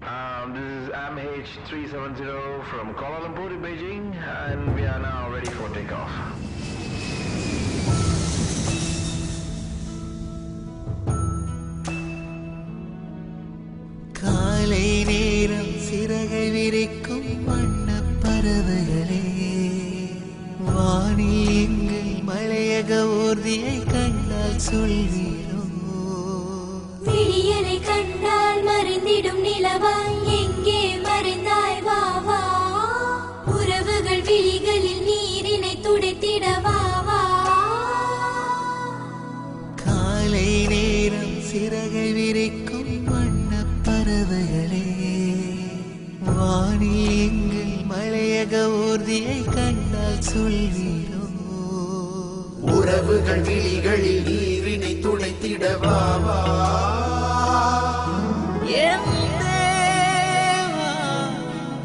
Um, this is MH370 from Kuala Lumpur to Beijing, and we are now ready for takeoff. காலை நேரம் சிறகை விரிக்கும் வண்ண பறவைகளே வானில் எங்கள் மலையக ஊர்தியை கண்டால் சொல்வீரோ கண்டால் மறைந்திடும் நிலவாய் எங்கே மறைந்தாய் வா வா. உறவுகள் விழிகளில் நீரினை துடைத்திட வா. காலை நேரம் சிறகை விரிக்கும் வண்ண பறவைகளே வானில் எங்கள் மலையக ஊர்தியை கண்டால் சொல்வீரோ உறவுகள் விழிகளில் நீரினை துடைத்திடவாவா என்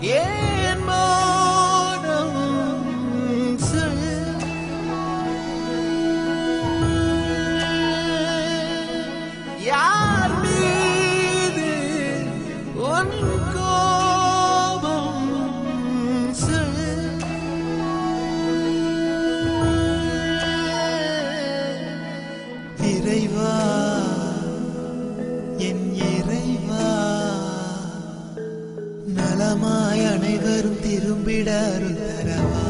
Yeah. நலமாய் அனைவரும் திரும்பிட அருள் தரவா